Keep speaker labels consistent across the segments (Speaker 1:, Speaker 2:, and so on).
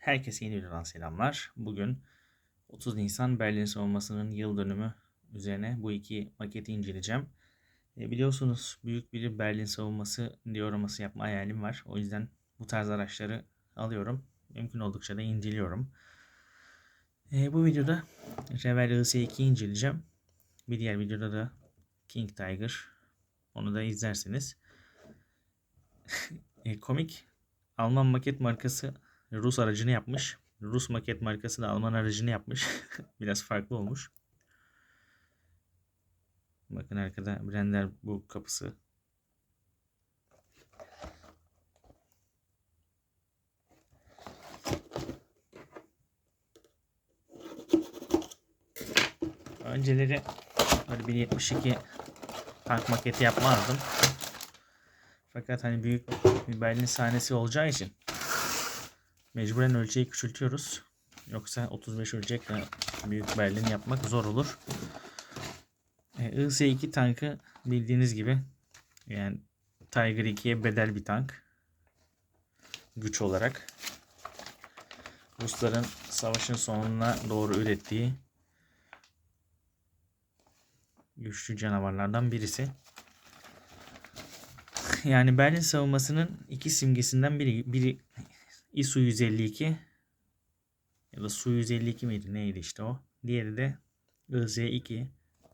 Speaker 1: Herkese yeni videodan selamlar. Bugün 30 Nisan Berlin savunmasının yıl dönümü üzerine bu iki maketi inceleyeceğim. E, biliyorsunuz büyük bir Berlin savunması dioraması yapma hayalim var. O yüzden bu tarz araçları alıyorum. Mümkün oldukça da inceliyorum. E, bu videoda Revell IS-2 inceleyeceğim. Bir diğer videoda da King Tiger. Onu da izlersiniz. e, komik Alman maket markası Rus aracını yapmış. Rus maket markası da Alman aracını yapmış. Biraz farklı olmuş. Bakın arkada Brender bu kapısı. Önceleri böyle bir 72 tank maketi yapmazdım. Fakat hani büyük bir Berlin sahnesi olacağı için mecburen ölçeği küçültüyoruz. Yoksa 35 ölçekle büyük Berlin yapmak zor olur. E, IS-2 tankı bildiğiniz gibi yani Tiger 2'ye bedel bir tank. Güç olarak. Rusların savaşın sonuna doğru ürettiği güçlü canavarlardan birisi. Yani Berlin savunmasının iki simgesinden biri, biri ISU 152 ya da Su 152 miydi neydi işte o. Diğeri de IZ2.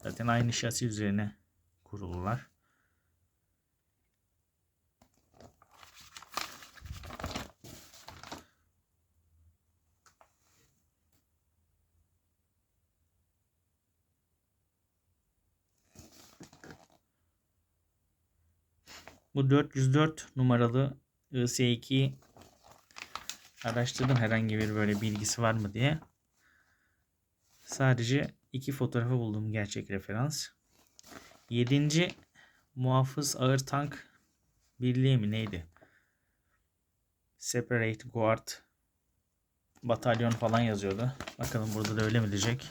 Speaker 1: Zaten aynı şasi üzerine kurulular. Bu 404 numaralı IS-2 araştırdım herhangi bir böyle bilgisi var mı diye. Sadece iki fotoğrafı buldum gerçek referans. 7. Muhafız Ağır Tank Birliği mi neydi? Separate Guard Batalyon falan yazıyordu. Bakalım burada da öyle mi diyecek.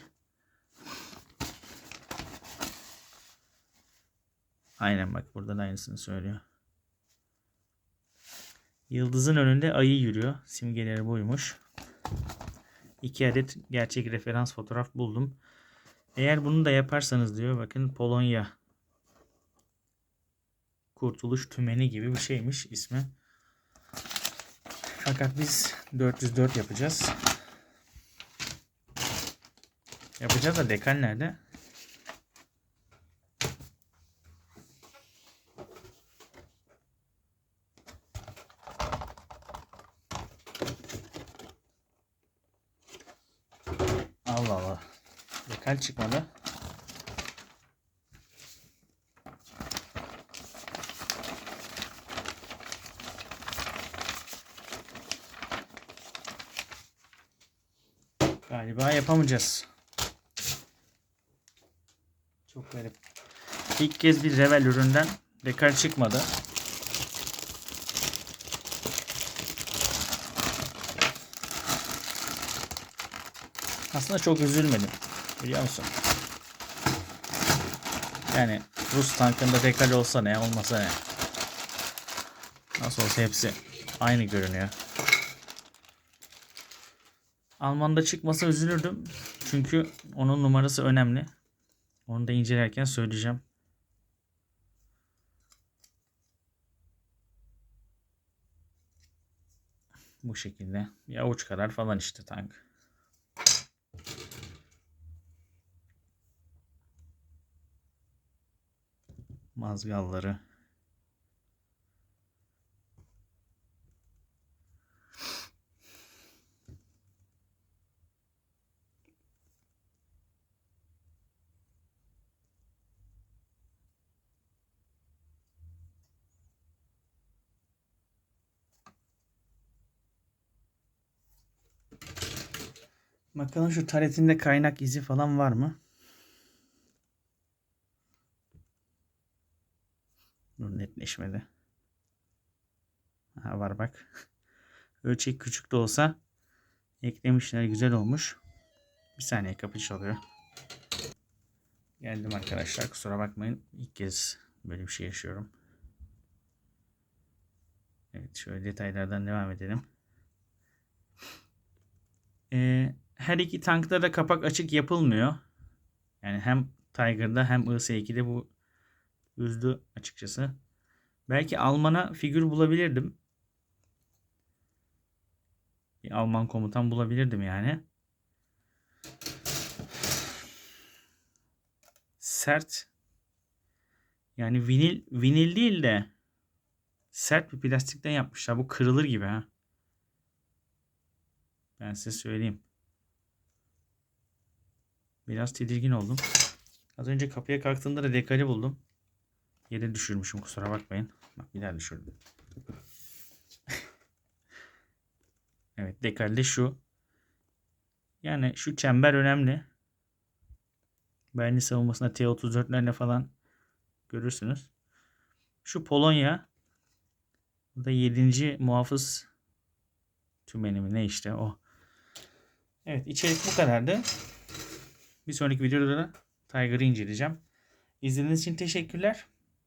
Speaker 1: Aynen bak burada da aynısını söylüyor. Yıldızın önünde ayı yürüyor. Simgeleri buymuş. İki adet gerçek referans fotoğraf buldum. Eğer bunu da yaparsanız diyor bakın Polonya Kurtuluş Tümeni gibi bir şeymiş ismi. Fakat biz 404 yapacağız. Yapacağız da dekan nerede? Dekal çıkmadı. Galiba yapamayacağız. Çok garip. İlk kez bir Revel üründen dekal çıkmadı. Aslında çok üzülmedim. Biliyor musun? Yani Rus tankında dekal olsa ne olmasa ne. Nasıl olsa hepsi aynı görünüyor. Alman'da çıkmasa üzülürdüm. Çünkü onun numarası önemli. Onu da incelerken söyleyeceğim. Bu şekilde. Bir avuç kadar falan işte tank. Mazgalları. Bakalım şu taretinde kaynak izi falan var mı? Dur netleşmedi. Ha, var bak. Ölçek küçük de olsa eklemişler güzel olmuş. Bir saniye kapı çalıyor. Geldim arkadaşlar kusura bakmayın. İlk kez böyle bir şey yaşıyorum. Evet şöyle detaylardan devam edelim. her iki tankta da kapak açık yapılmıyor. Yani hem Tiger'da hem IS-2'de bu üzdü açıkçası. Belki Alman'a figür bulabilirdim. Bir Alman komutan bulabilirdim yani. Sert. Yani vinil vinil değil de sert bir plastikten yapmışlar. Bu kırılır gibi ha. Ben size söyleyeyim. Biraz tedirgin oldum. Az önce kapıya kalktığımda da dekali buldum. Yere düşürmüşüm kusura bakmayın. Bak bir daha düşürdüm. evet dekalde şu. Yani şu çember önemli. Berlin savunmasında T-34'lerle falan görürsünüz. Şu Polonya. Bu da 7. muhafız tümeni mi ne işte o. Evet içerik bu kadardı. Bir sonraki videoda da Tiger'ı inceleyeceğim. İzlediğiniz için teşekkürler.